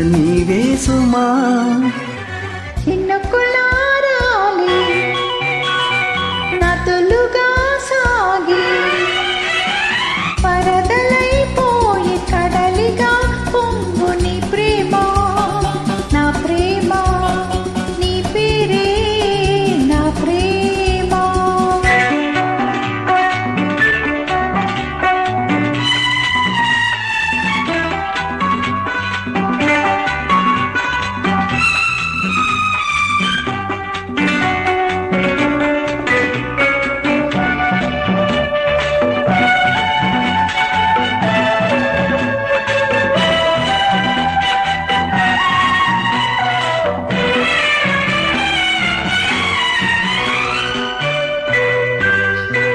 నీవే సుమా.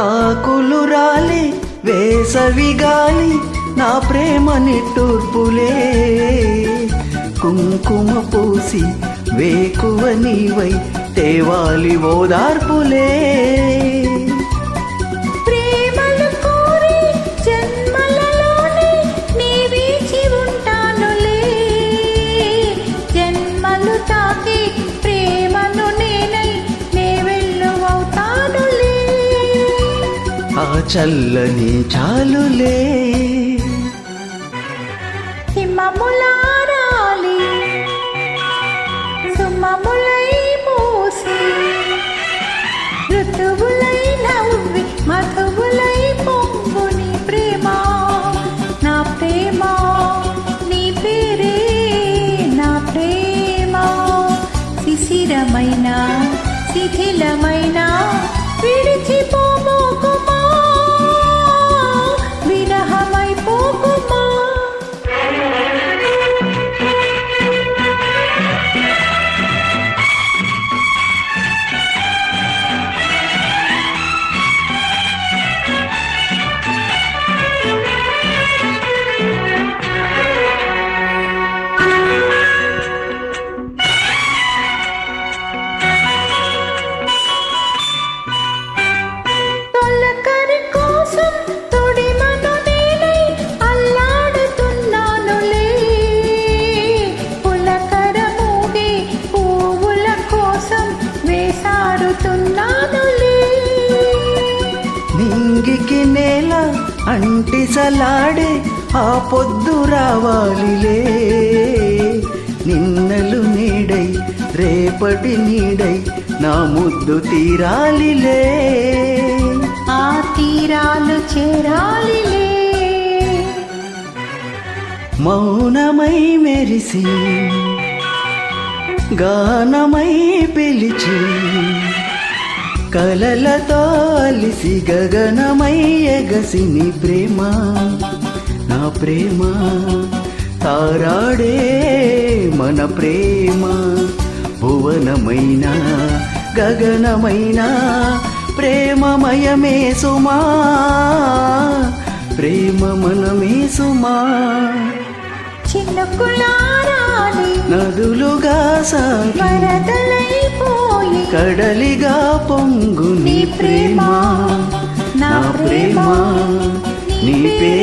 ఆకులు రాలి వేసవి గాలి నా ప్రేమ నిట్టూర్పులే. కుంకుమ పూసి వేకువ నీవై తేవాలి ఓదార్పులే ప్రేమలు కోరి తాకి చల్లని చాలులే. హిమములారాలి సుమములై మూసి ఋతువులై నవ్వి మధువులై పొంగుని ప్రేమ నా ప్రేమ నీ పేరే నా ప్రేమ. శిశిరమైన శిథిలమైన విడిచిపో కోసం తొడిమను నేనై అల్లాడుతున్నానులే పులకర మూగి పువ్వుల కోసం వేసారుతున్నానులే నింగికి నేల అంటిసలాడే ఆ పొద్దు రావాలిలే నిన్నలు నీడై రేపటి నీడై నా ముద్దు తీరాలిలే తీరాలు చేరాలిలే. మౌనమై మెరిసి గానమై పిలిచి కలలతో అలిసి గగనమై ఎగసిని ప్రేమ నా ప్రేమ తారాడే మన ప్రేమ భువనమైనా గగనమైనా ప్రేమమయమే సుమా ప్రేమ మనమే సుమా చిన్నకులారాలి నదులుగా సాగి కడలిగా పొంగు నీ ప్రేమ. నా ప్రేమ నీ పేరే